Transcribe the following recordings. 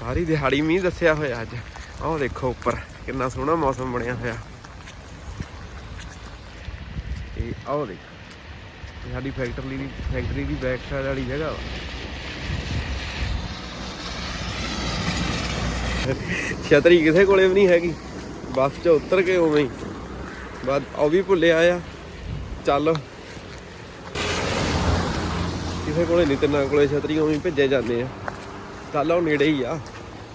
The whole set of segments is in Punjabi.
ਸਾਰੀ ਦਿਹਾੜੀ ਮੀਂਹ ਦੱਸਿਆ ਹੋਇਆ ਅੱਜ। ਆਹ ਦੇਖੋ ਉੱਪਰ, ਕਿੰਨਾ ਸੋਹਣਾ ਮੌਸਮ ਬਣਿਆ ਹੋਇਆ। ਤੇ ਆਹ ਦੇਖੋ, ਸਾਡੀ ਫੈਕਟਰੀ ਦੀ ਫੈਕਟਰੀ ਦੀ ਬੈਕ ਸਾਈਡ ਵਾਲੀ ਜਗ੍ਹਾ ਛਤਰੀ ਕਿਸੇ ਕੋਲੇ ਵੀ ਨਹੀਂ ਹੈਗੀ। ਬੱਸ 'ਚ ਉਤਰ ਕੇ ਉਵੇਂ ਹੀ। ਬਾਅਦ ਉਹ ਵੀ ਭੁੱਲਿਆ ਆ। ਚੱਲ। ਕਿਸੇ ਕੋਲੇ ਨਹੀਂ, ਤਿੰਨਾਂ ਕੋਲੇ ਛਤਰੀ ਉਵੇਂ ਭੇਜੇ ਜਾਂਦੇ ਆ। ਚੱਲ ਉਹ ਨੇੜੇ ਹੀ ਆ।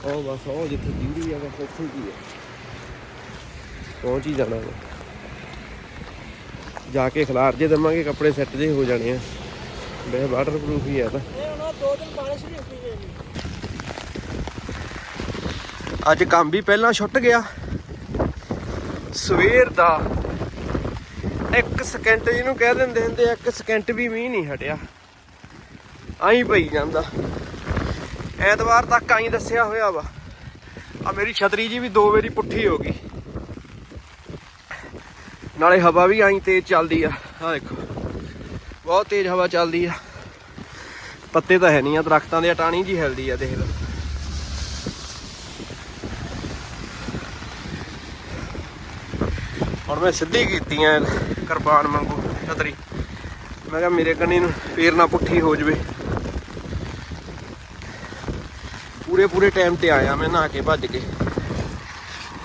ਉਹ ਬਸ ਉਹ ਜਿੱਥੇ ਦੀਦੀ ਆ ਬਸ ਉੱਥੇ ਹੀ ਆ। ਪਹੁੰਚ ਹੀ ਜਾਣਾ ਵਾ। ਜਾ ਕੇ ਖਿਲਾਰ ਜੇ ਦਵਾਂਗੇ ਕੱਪੜੇ ਸੈੱਟ ਜੇ ਹੋ ਜਾਣੇ ਆ। ਬੇ ਵਾਟਰਪ੍ਰੂਫ ਹੀ ਆ ਤਾਂ। ਇਹ ਹੁਣ ਦੋ ਦਿਨ ਬਾਰਿਸ਼ ਨਹੀਂ ਰੁਕੀ ਗਈ ਅੱਜ ਕੰਮ ਵੀ ਪਹਿਲਾਂ ਛੁੱਟ ਗਿਆ। ਸਵੇਰ ਦਾ ਇੱਕ ਸਕਿੰਟ ਜਿਹਨੂੰ ਕਹਿ ਦਿੰਦੇ ਹੁੰਦੇ ਆ, ਇੱਕ ਸਕਿੰਟ ਵੀ ਮੀਂਹ ਨਹੀਂ ਹਟਿਆ। ਆਈ ਪਈ ਜਾਂਦਾ। ਐਤਵਾਰ ਤੱਕ ਆਈ ਦੱਸਿਆ ਹੋਇਆ ਵਾ। ਆ ਮੇਰੀ ਛਤਰੀ ਜੀ ਵੀ ਦੋ ਵਾਰੀ ਪੁੱਠੀ ਹੋ ਗਈ। ਨਾਲੇ ਹਵਾ ਵੀ ਆਈ ਤੇਜ਼ ਚੱਲਦੀ ਆ। ਆ ਦੇਖੋ, ਬਹੁਤ ਤੇਜ਼ ਹਵਾ ਚੱਲਦੀ ਆ। ਪੱਤੇ ਤਾਂ ਹੈ ਨਹੀਂ ਆ, ਦਰਖਤਾਂ ਦੇ ਟਾਣੀ ਜੀ ਹਿਲਦੀ ਆ, ਦੇਖ ਲਓ। ਹੁਣ ਮੈਂ ਸਿੱਧੀ ਕੀਤੀ ਆ ਕਿਰਪਾਨ ਮੰਗੂ ਛਤਰੀ। ਮੈਂ ਕਿਹਾ ਮੇਰੇ ਕੰਨੀ ਨੂੰ ਫੇਰ ਨਾ ਪੁੱਠੀ ਹੋ ਜਵੇ। ਪੂਰੇ ਪੂਰੇ ਟਾਈਮ ਤੇ ਆਇਆ ਮੈਂ, ਨਹਾ ਕੇ ਭੱਜ ਕੇ।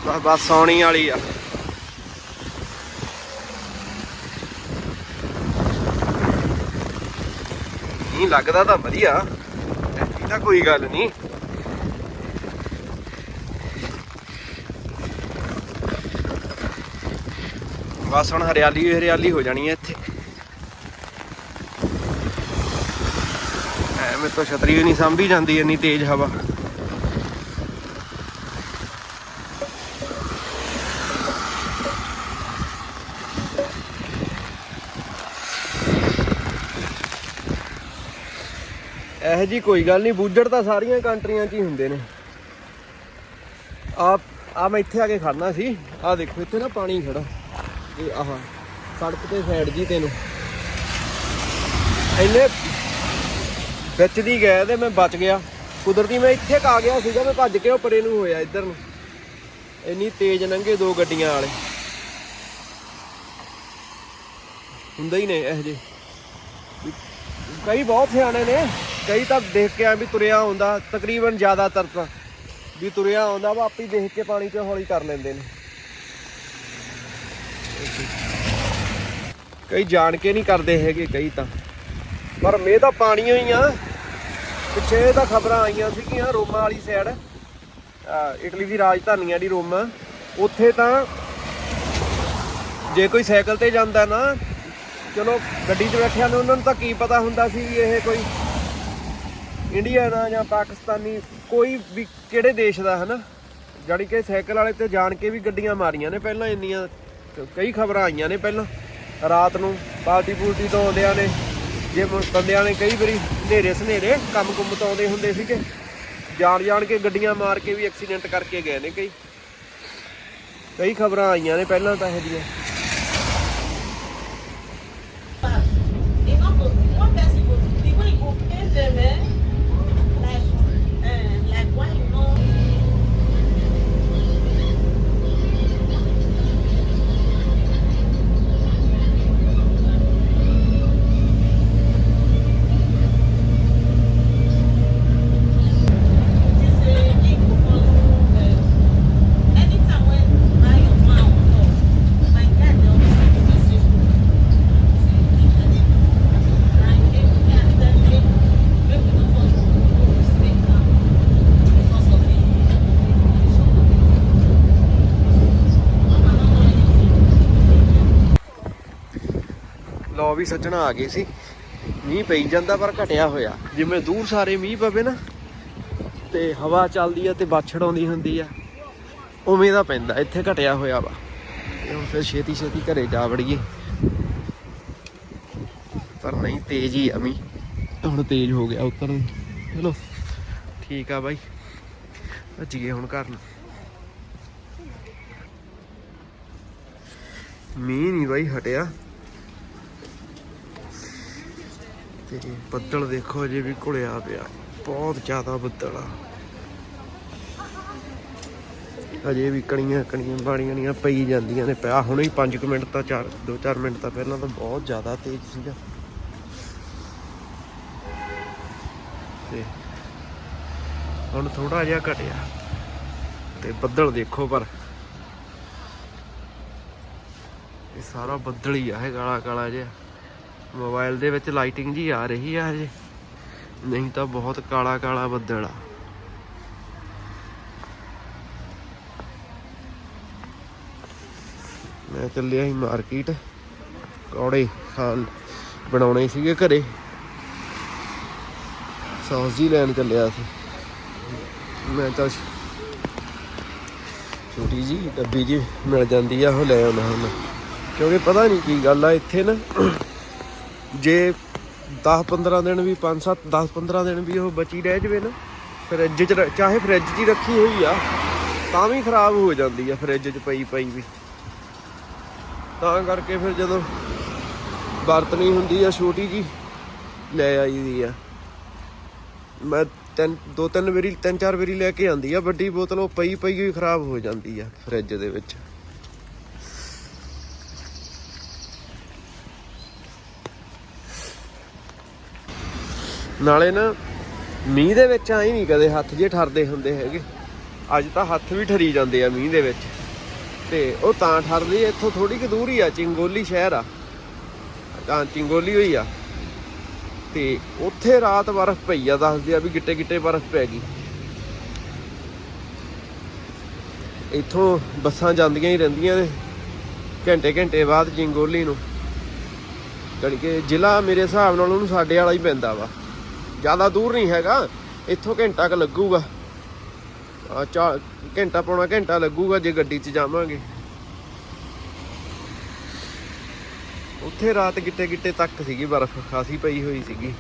ਬਸ ਬਸ ਸੌਣੀ ਵਾਲੀ ਆ। ਨਹੀਂ ਲੱਗਦਾ ਤਾਂ ਵਧੀਆ ਇਹ ਤਾਂ ਕੋਈ ਗੱਲ ਨਹੀਂ। ਬਸ ਹੁਣ ਹਰਿਆਲੀ ਹਰਿਆਲੀ ਹੋ ਜਾਣੀ ਹੈ ਇੱਥੇ। ਐਵੇਂ ਤਾਂ ਛਤਰੀ ਨਹੀਂ ਸੰਭੀ ਜਾਂਦੀ, ਇੰਨੀ ਤੇਜ਼ ਹਵਾ। ਇਹੋ ਜੀ ਕੋਈ ਗੱਲ ਨਹੀਂ, ਬੂਝੜ ਤਾਂ ਸਾਰੀਆਂ ਕੰਟਰੀਆਂ 'ਚ ਹੀ ਹੁੰਦੇ ਨੇ। ਆ ਆ ਮੈਂ ਇੱਥੇ ਆ ਕੇ ਖੜਨਾ ਸੀ ਆ ਦੇਖੋ, ਇੱਥੇ ਨਾ ਪਾਣੀ ਖੜਾ। ਇਹ ਆਹ, ਸੜਕ ਤੇ ਸਾਈਡ ਜੀ ਤੈਨੂੰ। ਇੰਨੇ ਵਿੱਚ ਦੀ ਗਏ ਤੇ ਮੈਂ ਬਚ ਗਿਆ। ਕੁਦਰਤੀ ਮੈਂ ਇੱਥੇ ਕਾ ਗਿਆ ਸੀਗਾ, ਮੈਂ ਭੱਜ ਕੇ ਉਹ ਪਰੇ ਨੂੰ ਹੋਇਆ ਇੱਧਰ ਨੂੰ। ਇੰਨੀ ਤੇਜ਼ ਲੰਘੇ ਦੋ ਗੱਡੀਆਂ ਵਾਲੇ। ਹੁੰਦਾ ਹੀ ਨੇ ਇਹ ਜੇ ਕਈ ਬਹੁਤ ਸਿਆਣੇ ਨੇ। ਕਈ ਤਾਂ ਦੇਖ ਕੇ ਆ ਵੀ ਤੁਰਿਆ ਹੁੰਦਾ ਤਕਰੀਬਨ ਜ਼ਿਆਦਾਤਰ ਤਾਂ। ਵੀ ਤੁਰਿਆ ਆਉਂਦਾ ਵਾ ਆਪੇ ਦੇਖ ਕੇ ਪਾਣੀ 'ਚ ਹੌਲੀ ਕਰ ਲੈਂਦੇ ਨੇ। ਕਈ ਜਾਣ ਕੇ ਨਹੀਂ ਕਰਦੇ ਹੈਗੇ, ਕਈ ਤਾਂ। ਪਰ ਮੇ ਤਾਂ ਪਾਣੀ ਹੀ ਆ। ਪਿੱਛੇ ਤਾਂ ਖਬਰਾਂ ਆਈਆਂ ਸੀਗੀਆਂ, ਰੋਮਾ ਵਾਲੀ ਸਾਈਡ ਇਟਲੀ ਦੀ ਰਾਜਧਾਨੀ ਆ ਦੀ ਰੋਮਾ। ਉੱਥੇ ਤਾਂ ਜੇ ਕੋਈ ਸਾਈਕਲ ਤੇ ਜਾਂਦਾ ਨਾ, ਚਲੋ ਗੱਡੀ 'ਚ ਬੈਠਿਆਂ ਨੇ ਉਹਨਾਂ ਨੂੰ ਤਾਂ ਕੀ ਪਤਾ ਹੁੰਦਾ ਸੀ ਇਹ ਕੋਈ ਇੰਡੀਆ ਦਾ ਜਾਂ ਪਾਕਿਸਤਾਨੀ ਕੋਈ ਵੀ ਕਿਹੜੇ ਦੇਸ਼ ਦਾ, ਹਨਾ? ਜਾਣੀ ਕਿ ਸਾਈਕਲ ਵਾਲੇ ਤੇ ਜਾਣ ਕੇ ਵੀ ਗੱਡੀਆਂ ਮਾਰੀਆਂ ਨੇ ਪਹਿਲਾਂ, ਇੰਨੀਆਂ ਕਈ ਖਬਰਾਂ ਆਈਆਂ ਨੇ ਪਹਿਲਾਂ। ਰਾਤ ਨੂੰ ਪਾਰਟੀ ਪੂਰਟੀ ਤੋਂ ਆਉਂਦਿਆਂ ਨੇ, ਜੇ ਬੰਦਿਆਂ ਨੇ ਕਈ ਵਾਰੀ ਹਨੇਰੇ ਸਨੇਰੇ ਕੰਮ ਕੁੰਮ ਤੋਂ ਆਉਂਦੇ ਹੁੰਦੇ ਸੀਗੇ। ਜਾਣ ਜਾਣ ਕੇ ਗੱਡੀਆਂ ਮਾਰ ਕੇ ਵੀ ਐਕਸੀਡੈਂਟ ਕਰਕੇ ਗਏ ਨੇ ਕਈ। ਕਈ ਖਬਰਾਂ ਆਈਆਂ ਨੇ ਪਹਿਲਾਂ ਤਾਂ ਇਹ ਦੀਆਂ ਲੋ ਵੀ ਸੱਜਣਾ ਆ ਗਏ ਸੀ। ਮੀਂਹ ਪਈ ਜਾਂਦਾ ਪਰ ਘਟਿਆ ਹੋਇਆ। ਜਿਵੇਂ ਦੂਰ ਸਾਰੇ ਮੀਂਹ ਪਵੇ ਨਾ, ਤੇ ਹਵਾ ਚੱਲਦੀ ਆ ਤੇ ਬਾਛੜ ਆਉਂਦੀ ਹੁੰਦੀ ਆ। ਉਵੇਂ ਦਾ ਪੈਂਦਾ, ਇੱਥੇ ਘਟਿਆ ਹੋਇਆ ਵਾ। ਹੁਣ ਫਿਰ ਛੇਤੀ ਛੇਤੀ ਘਰੇ ਜਾ ਵੜੀਏ। ਪਰ ਨਹੀਂ, ਤੇਜ਼ ਹੀ ਆ ਮੀਂਹ। ਹੁਣ ਤੇਜ਼ ਹੋ ਗਿਆ ਉੱਤਰ ਚਲੋ, ਠੀਕ ਆ ਬਾਈ। ਭੱਜੀਏ ਹੁਣ ਘਰ ਨੂੰ। ਮੀਂਹ ਨਹੀਂ ਬਾਈ ਹਟਿਆ। ਤੇ ਬੱਦਲ ਦੇਖੋ ਅਜੇ ਵੀ ਘੁਲਿਆ ਪਿਆ। ਬਹੁਤ ਜ਼ਿਆਦਾ ਬੱਦਲ ਆ। ਹਜੇ ਵੀ ਕਣੀਆਂ ਕਣੀਆਂ ਬਾਣੀਆਂ ਨੀਆਂ ਪਈ ਜਾਂਦੀਆਂ ਨੇ। ਪਿਆ ਹੁਣੇ ਹੀ 5 ਮਿੰਟ ਤਾਂ 4 2-4 ਮਿੰਟ ਤਾਂ ਪਹਿਲਾਂ ਤਾਂ ਬਹੁਤ ਜ਼ਿਆਦਾ ਤੇਜ਼ ਸੀਗਾ। ਤੇ ਹੁਣ ਥੋੜਾ ਜਿਹਾ ਘਟਿਆ। ਤੇ ਬੱਦਲ ਦੇਖੋ ਪਰ। ਇਹ ਸਾਰਾ ਬੱਦਲ ਹੀ ਆ, ਇਹ ਕਾਲਾ ਕਾਲਾ ਜਿਹਾ। ਮੋਬਾਈਲ ਦੇ ਵਿੱਚ ਲਾਈਟਿੰਗ ਜੀ ਆ ਰਹੀ ਆ ਹਜੇ। ਨਹੀਂ ਤਾਂ ਬਹੁਤ ਕਾਲਾ ਕਾਲਾ ਬੱਦਲ ਆ। ਮੈਂ ਚੱਲਿਆ ਸੀ ਮਾਰਕੀਟ। ਕੌੜੇ ਖਾਣ ਬਣਾਉਣੇ ਸੀਗੇ ਘਰੇ। ਸੌਸ ਜੀ ਲੈਣ ਚੱਲਿਆ ਸੀ। ਮੈਂ ਤਾਂ ਛੋਟੀ ਜੀ ਡੱਬੀ ਜੀ ਮਿਲ ਜਾਂਦੀ ਆ, ਉਹ ਲੈ ਆਉਣਾ ਹੁਣ। ਕਿਉਂਕਿ ਪਤਾ ਨਹੀਂ ਕੀ ਗੱਲ ਆ, ਇੱਥੇ ਨਾ ਜੇ 10 15 ਦਿਨ ਵੀ 5 7 10 15 ਦਿਨ ਵੀ ਉਹ ਬਚੀ ਰਹਿ ਜਵੇ ਨਾ, ਫਰਿੱਜ 'ਚ ਚਾਹੇ ਫਰਿੱਜ 'ਚ ਹੀ ਰੱਖੀ ਹੋਈ ਆ, ਤਾਂ ਵੀ ਖਰਾਬ ਹੋ ਜਾਂਦੀ ਆ ਫਰਿੱਜ 'ਚ ਪਈ ਪਈ ਵੀ। ਤਾਂ ਕਰਕੇ ਫਿਰ ਜਦੋਂ ਵਰਤਣੀ ਹੁੰਦੀ ਆ ਛੋਟੀ ਜੀ, ਲੈ ਆਈ ਦੀ ਆ। ਮੈਂ ਤਿੰਨ, ਦੋ ਤਿੰਨ ਵਾਰੀ, ਤਿੰਨ ਚਾਰ ਵਾਰੀ ਲੈ ਕੇ ਆਂਦੀ ਆ, ਵੱਡੀ ਬੋਤਲ ਉਹ ਪਈ ਪਈ ਹੀ ਖਰਾਬ ਹੋ ਜਾਂਦੀ ਆ ਫਰਿੱਜ ਦੇ ਵਿੱਚ। ਨਾਲੇ ਨਾ, ਮੀਂਹ ਦੇ ਵਿੱਚ ਆਈ ਨਹੀਂ ਕਦੇ ਹੱਥ ਜੇ ਠਰਦੇ ਹੁੰਦੇ ਹੈਗੇ। ਅੱਜ ਤਾਂ ਹੱਥ ਵੀ ਠਰੀ ਜਾਂਦੇ ਆ ਮੀਂਹ ਦੇ ਵਿੱਚ। ਤੇ ਉਹ ਤਾਂ ਠਰਦੀ ਇੱਥੋਂ ਥੋੜੀ ਕਿ ਦੂਰ ਹੀ ਆ, ਚਿੰਗੋਲੀ ਸ਼ਹਿਰ ਆ। ਤਾਂ ਚਿੰਗੋਲੀ ਹੋਈ ਆ। ਤੇ ਉੱਥੇ ਰਾਤ ਬਰਫ਼ ਪਈ ਆ, ਦੱਸਦੇ ਆ ਵੀ ਗਿੱਟੇ ਗਿੱਟੇ ਬਰਫ਼ ਪੈ ਗਈ। ਇੱਥੋਂ ਬੱਸਾਂ ਜਾਂਦੀਆਂ ਹੀ ਰਹਿੰਦੀਆਂ ਨੇ, ਘੰਟੇ ਘੰਟੇ ਬਾਅਦ ਚਿੰਗੋਲੀ ਨੂੰ। ਜਾਣੀ ਕਿ ਜ਼ਿਲ੍ਹਾ ਮੇਰੇ ਹਿਸਾਬ ਨਾਲ ਉਹਨੂੰ ਸਾਡੇ ਵਾਲਾ ਹੀ ਪੈਂਦਾ ਵਾ। ਜ਼ਿਆਦਾ ਦੂਰ ਨਹੀਂ ਹੈਗਾ। ਇੱਥੋਂ ਘੰਟਾ ਕ ਲੱਗੂਗਾ। ਆ ਚਾ ਘੰਟਾ ਪੌਣਾ ਘੰਟਾ ਲੱਗੂਗਾ ਜੇ ਗੱਡੀ 'ਚ ਜਾਵਾਂਗੇ। ਉੱਥੇ ਰਾਤ ਗਿੱਟੇ ਗਿੱਟੇ ਤੱਕ ਸੀਗੀ ਬਰਫ਼, ਖਾਸੀ ਪਈ ਹੋਈ ਸੀਗੀ।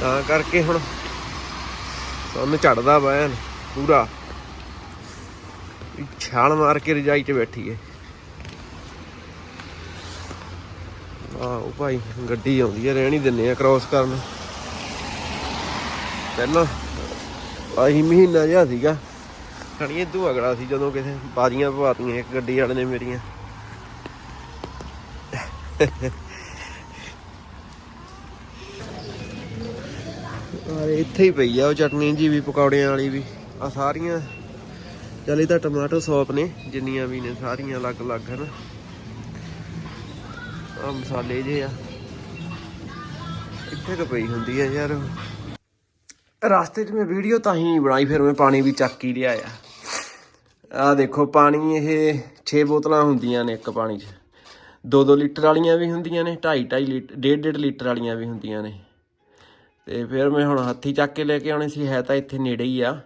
ਤਾਂ ਕਰਕੇ ਹੁਣ ਸਾਨੂੰ ਝੜਦਾ ਬੈਨ ਪੂਰਾ। ਵੀ ਛਾਲ ਮਾਰ ਕੇ ਰਜਾਈ 'ਚ ਬੈਠੀਏ। ਆਹੋ ਭਾਈ, ਗੱਡੀ ਆਉਂਦੀ ਹੈ ਰਹਿਣੀ ਦਿੰਨੇ ਆ ਕ੍ਰਾਸ ਕਰਨ। ਪਹਿਲਾਂ ਆਹੀ ਮਹੀਨਾ ਜਿਹਾ ਸੀਗਾ। ਖਣੀ ਇਦੋਂ ਅਗਲਾ ਸੀ, ਜਦੋਂ ਕਿਸੇ ਬਾਜ਼ੀਆਂ ਪਵਾਤੀਆਂ ਇੱਕ ਗੱਡੀ ਵਾਲੇ ਨੇ ਮੇਰੀਆਂ। ਆ ਇੱਥੇ ਹੀ ਪਈ ਆ ਉਹ ਚਟਨੀ ਜੀ ਵੀ, ਪਕੌੜਿਆਂ ਵਾਲੀ ਵੀ। ਆ ਸਾਰੀਆਂ, ਚੱਲ ਤਾਂ ਟਮਾਟਰ ਸੌਪ ਨੇ, ਜਿੰਨੀਆਂ ਵੀ ਨੇ, ਸਾਰੀਆਂ ਅਲੱਗ-ਅਲੱਗ, ਹਨ। ਆ ਮਸਾਲੇ ਜੇ ਆ। ਇੱਥੇ ਕ ਪਈ ਹੁੰਦੀ ਆ ਯਾਰ। ਰਸਤੇ 'ਚ ਮੈਂ ਵੀਡੀਓ ਤਾਂ ਹੀ ਬਣਾਈ, ਫਿਰ ਮੈਂ ਪਾਣੀ ਵੀ ਚੱਕ ਹੀ ਲਿਆ ਆ। ਆ ਦੇਖੋ, ਪਾਣੀ ਇਹ 6 ਬੋਤਲਾਂ ਹੁੰਦੀਆਂ ਨੇ ਇੱਕ ਪਾਣੀ 'ਚ। 2-2 ਲੀਟਰ ਵਾਲੀਆਂ ਵੀ ਹੁੰਦੀਆਂ ਨੇ 2.5 ਲੀਟਰ 1.5 ਲੀਟਰ ਵਾਲੀਆਂ ਵੀ ਹੁੰਦੀਆਂ ਨੇ। ਤੇ ਫਿਰ ਮੈਂ ਹੁਣ ਹੱਥੀ ਚੱਕ ਕੇ ਲੈ ਕੇ ਆਉਣੇ ਸੀ, ਹੈ ਤਾਂ ਇੱਥੇ ਨੇੜੇ ਹੀ ਆ।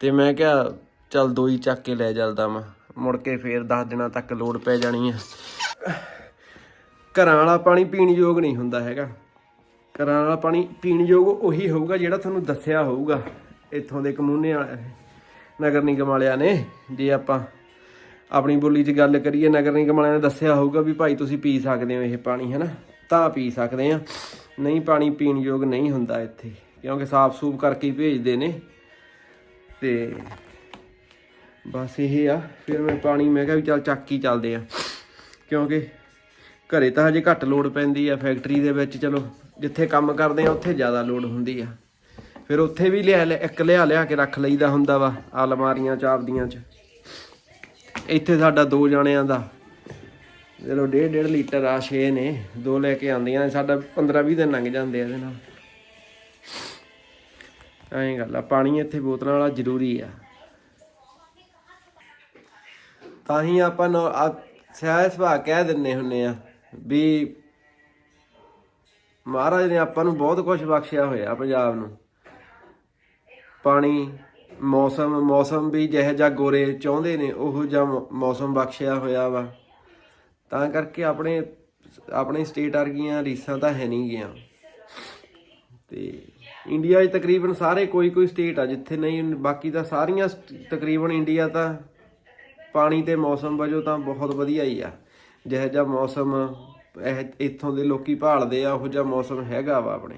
ਤੇ ਮੈਂ ਕਿਹਾ, ਚੱਲ ਦੋ ਹੀ ਚੱਕ ਕੇ ਲੈ ਚੱਲਦਾ ਮੈਂ ਮੁੜ ਕੇ ਫੇਰ 10 ਦਿਨਾਂ ਤੱਕ ਲੋਡ ਪੈ ਜਾਣੀ ਆ। ਘਰਾਂ ਵਾਲਾ ਪਾਣੀ ਪੀਣ ਯੋਗ ਨਹੀਂ ਹੁੰਦਾ ਹੈਗਾ। ਘਰਾਂ ਵਾਲਾ ਪਾਣੀ ਪੀਣ ਯੋਗ ਉਹੀ ਹੋਊਗਾ ਜਿਹੜਾ ਤੁਹਾਨੂੰ ਦੱਸਿਆ ਹੋਊਗਾ। ਇੱਥੋਂ ਦੇ ਕਮੂਨੇ ਵਾਲੇ ਨਗਰ ਨਿਗਮ ਵਾਲਿਆਂ ਨੇ ਜੇ ਆਪਾਂ ਆਪਣੀ ਬੋਲੀ 'ਚ ਗੱਲ ਕਰੀਏ, ਨਗਰ ਨਿਗਮ ਵਾਲਿਆਂ ਨੇ ਦੱਸਿਆ ਹੋਊਗਾ ਵੀ ਭਾਈ ਤੁਸੀਂ ਪੀ ਸਕਦੇ ਹੋ ਇਹ ਪਾਣੀ ਹੈ ਨਾ ਤਾਂ ਪੀ ਸਕਦੇ ਆ ਨਹੀਂ, ਪਾਣੀ ਪੀਣ ਯੋਗ ਨਹੀਂ ਹੁੰਦਾ ਇੱਥੇ, ਕਿਉਂਕਿ ਸਾਫ਼ ਸੂਫ ਕਰਕੇ ਹੀ ਭੇਜਦੇ ਨੇ। ਤੇ ਬਸ ਇਹ ਆ। ਫਿਰ ਮੈਂ ਪਾਣੀ, ਮੈਂ ਕਿਹਾ ਵੀ ਚੱਲ ਚੱਕ ਹੀ ਚੱਲਦੇ ਆ ਕਿਉਂਕਿ ਘਰੇ ਤਾਂ ਹਜੇ ਘੱਟ ਲੋਡ ਪੈਂਦੀ ਆ ਫੈਕਟਰੀ ਦੇ ਵਿੱਚ ਚਲੋ, ਜਿੱਥੇ ਕੰਮ ਕਰਦੇ ਆ, ਉੱਥੇ ਜ਼ਿਆਦਾ ਲੋਡ ਹੁੰਦੀ ਆ। ਫਿਰ ਉੱਥੇ ਵੀ ਲਿਆ ਲਿਆ- ਇੱਕ ਲਿਆ ਲਿਆ ਕੇ ਰੱਖ ਲਈਦਾ ਹੁੰਦਾ ਵਾ, ਅਲਮਾਰੀਆਂ 'ਚ ਆਪਦੀਆਂ 'ਚ। ਇੱਥੇ ਸਾਡਾ ਦੋ ਜਣਿਆਂ ਦਾ, ਚਲੋ 1.5 1.5 ਲੀਟਰ ਆ 6 ਨੇ, ਦੋ ਲੈ ਕੇ ਆਉਂਦੀਆਂ ਨੇ, ਸਾਡਾ 15 20 ਦਿਨ ਲੰਘ ਜਾਂਦੇ ਆ ਇਹਦੇ ਨਾਲ। ਐਂ ਗੱਲ ਆ, ਪਾਣੀ ਇੱਥੇ ਬੋਤਲਾਂ ਵਾਲਾ ਜ਼ਰੂਰੀ ਆ। ਤਾਂ ਹੀ ਆਪਾਂ ਨੂੰ, ਆ ਸਿਆਹ ਸੁਭਾਅ ਕਹਿ ਦਿੰਨੇ ਹੁੰਨੇ ਆ ਵੀ ਮਹਾਰਾਜ ਨੇ ਆਪਾਂ ਨੂੰ ਬਹੁਤ ਕੁਝ ਬਖਸ਼ਿਆ ਹੋਇਆ ਪੰਜਾਬ ਨੂੰ। ਪਾਣੀ, ਮੌਸਮ ਮੌਸਮ ਵੀ ਜਿਹੋ ਜਿਹਾ ਗੋਰੇ ਚਾਹੁੰਦੇ ਨੇ, ਉਹੋ ਜਿਹਾ ਮੌਸਮ ਬਖਸ਼ਿਆ ਹੋਇਆ ਵਾ। ਤਾਂ ਕਰਕੇ ਆਪਣੇ ਆਪਣੇ ਸਟੇਟ ਵਰਗੀਆਂ ਰੀਸਾਂ ਤਾਂ ਹੈ ਨਹੀਂ ਗਿਆ। ਤੇ ਇੰਡੀਆ 'ਚ ਤਕਰੀਬਨ ਸਾਰੇ ਕੋਈ ਕੋਈ ਸਟੇਟ ਆ, ਜਿੱਥੇ ਨਹੀਂ, ਬਾਕੀ ਤਾਂ ਸਾਰੀਆਂ ਸਟ- ਤਕਰੀਬਨ ਇੰਡੀਆ ਤਾਂ ਪਾਣੀ ਤੇ ਮੌਸਮ ਵਜੋਂ ਤਾਂ ਬਹੁਤ ਵਧੀਆ ਹੀ ਆ। ਜਿਹੋ ਜਿਹਾ ਮੌਸਮ ਇਹ ਇੱਥੋਂ ਦੇ ਲੋਕੀ ਭਾਲਦੇ ਆ, ਉਹੋ ਜਿਹਾ ਮੌਸਮ ਹੈਗਾ ਵਾ ਆਪਣੇ।